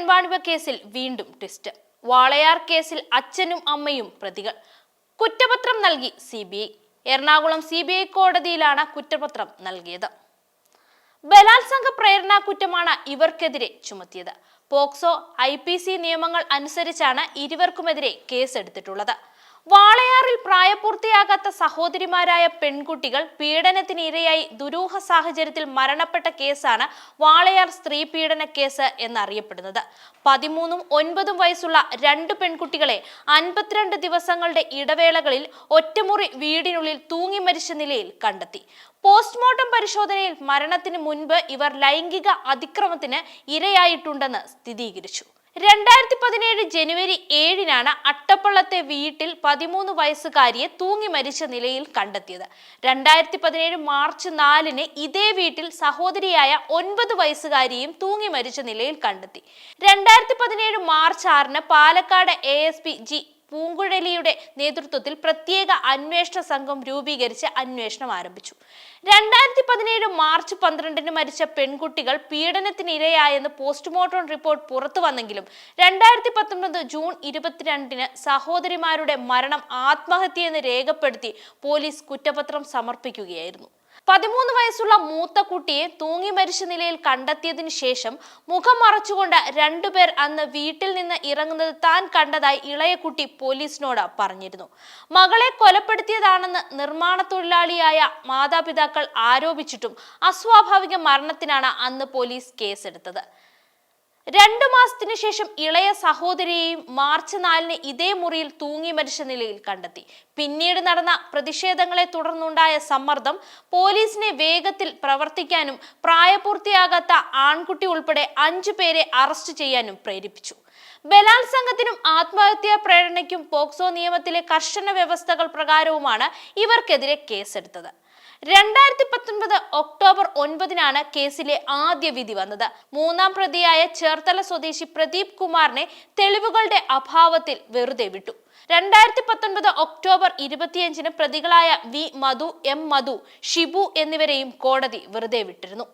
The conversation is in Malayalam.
പെൺവാണിഭ കേസിൽ വീണ്ടും ട്വിസ്റ്റ് വാളയാർ കേസിൽ അച്ഛനും അമ്മയും പ്രതികൾ. കുറ്റപത്രം നൽകി C B I. Ernakulam C B I കോടതിയിലാണ് കുറ്റപത്രം നൽകിയത്. ബലാത്സംഗ പ്രേരണാ കുറ്റമാണ് ഇവർക്കെതിരെ ചുമത്തിയത്. പോക്സോ ഐ പി സി നിയമങ്ങൾ അനുസരിച്ചാണ് ഇരുവർക്കുമെതിരെ കേസെടുത്തിട്ടുള്ളത്. വാളയാറിൽ പ്രായപൂർത്തിയാകാത്ത സഹോദരിമാരായ പെൺകുട്ടികൾ പീഡനത്തിന് ഇരയായി ദുരൂഹ സാഹചര്യത്തിൽ മരണപ്പെട്ട കേസാണ് വാളയാർ സ്ത്രീ പീഡന കേസ് എന്നറിയപ്പെടുന്നത്. പതിമൂന്നും ഒൻപതും വയസ്സുള്ള രണ്ട് പെൺകുട്ടികളെ അൻപത്തിരണ്ട് ദിവസങ്ങളുടെ ഇടവേളകളിൽ ഒറ്റമുറി വീടിനുള്ളിൽ തൂങ്ങി മരിച്ച നിലയിൽ കണ്ടെത്തി. പോസ്റ്റ്മോർട്ടം പരിശോധനയിൽ മരണത്തിന് മുൻപ് ഇവർ ലൈംഗിക അതിക്രമത്തിന് ഇരയായിട്ടുണ്ടെന്ന് സ്ഥിരീകരിച്ചു. രണ്ടായിരത്തി പതിനേഴ് ജനുവരി ഏഴിനാണ് അട്ടപ്പള്ളത്തെ വീട്ടിൽ പതിമൂന്ന് വയസ്സുകാരിയെ തൂങ്ങി മരിച്ച നിലയിൽ കണ്ടെത്തിയത്. രണ്ടായിരത്തി പതിനേഴ് മാർച്ച് നാലിന് ഇതേ വീട്ടിൽ സഹോദരിയായ ഒൻപത് വയസ്സുകാരിയും തൂങ്ങി മരിച്ച നിലയിൽ കണ്ടെത്തി. രണ്ടായിരത്തി പതിനേഴ് മാർച്ച് ആറിന് Palakkad A S P G പൂങ്കുഴലിയുടെ നേതൃത്വത്തിൽ പ്രത്യേക അന്വേഷണ സംഘം രൂപീകരിച്ച് അന്വേഷണം ആരംഭിച്ചു. രണ്ടായിരത്തി പതിനേഴ് മാർച്ച് പന്ത്രണ്ടിന് മരിച്ച പെൺകുട്ടികൾ പീഡനത്തിനിരയായെന്ന് പോസ്റ്റ്മോർട്ടം റിപ്പോർട്ട് പുറത്തു വന്നെങ്കിലും രണ്ടായിരത്തി പത്തൊൻപത് ജൂൺ ഇരുപത്തിരണ്ടിന് സഹോദരിമാരുടെ മരണം ആത്മഹത്യയെന്ന് രേഖപ്പെടുത്തി പോലീസ് കുറ്റപത്രം സമർപ്പിക്കുകയായിരുന്നു. പതിമൂന്ന് വയസ്സുള്ള മൂത്ത കുട്ടിയെ തൂങ്ങി മരിച്ച നിലയിൽ കണ്ടെത്തിയതിനു ശേഷം മുഖം മറച്ചുകൊണ്ട് രണ്ടുപേർ അന്ന് വീട്ടിൽ നിന്ന് ഇറങ്ങുന്നത് താൻ കണ്ടതായി ഇളയ കുട്ടി പോലീസിനോട് പറഞ്ഞിരുന്നു. മകളെ കൊലപ്പെടുത്തിയതാണെന്ന് നിർമ്മാണ തൊഴിലാളിയായ മാതാപിതാക്കൾ ആരോപിച്ചിട്ടും അസ്വാഭാവിക മരണത്തിനാണ് അന്ന് പോലീസ് കേസെടുത്തത്. രണ്ടു മാസത്തിനു ശേഷം ഇളയ സഹോദരിയെയും മാർച്ച് നാലിന് ഇതേ മുറിയിൽ തൂങ്ങി മരിച്ച നിലയിൽ കണ്ടെത്തി. പിന്നീട് നടന്ന പ്രതിഷേധങ്ങളെ തുടർന്നുണ്ടായ സമ്മർദ്ദം പോലീസിനെ വേഗത്തിൽ പ്രവർത്തിക്കാനും പ്രായപൂർത്തിയാകാത്ത ആൺകുട്ടി ഉൾപ്പെടെ അഞ്ചു പേരെ അറസ്റ്റ് ചെയ്യാനും പ്രേരിപ്പിച്ചു. ബലാത്സംഗത്തിനും ആത്മഹത്യാ പ്രേരണയ്ക്കും പോക്സോ നിയമത്തിലെ കർശന വ്യവസ്ഥകൾ പ്രകാരവുമാണ് ഇവർക്കെതിരെ കേസെടുത്തത്. രണ്ടായിരത്തി പത്തൊൻപത് ഒക്ടോബർ ഒൻപതിനാണ് കേസിലെ ആദ്യ വിധി വന്നത്. മൂന്നാം പ്രതിയായ ചേർത്തല സ്വദേശി പ്രദീപ് കുമാറിനെ തെളിവുകളുടെ അഭാവത്തിൽ വെറുതെ വിട്ടു. രണ്ടായിരത്തി പത്തൊൻപത് ഒക്ടോബർ ഇരുപത്തിയഞ്ചിന് പ്രതികളായ വി മധു എം മധു ഷിബു എന്നിവരെയും കോടതി വെറുതെ വിട്ടിരുന്നു.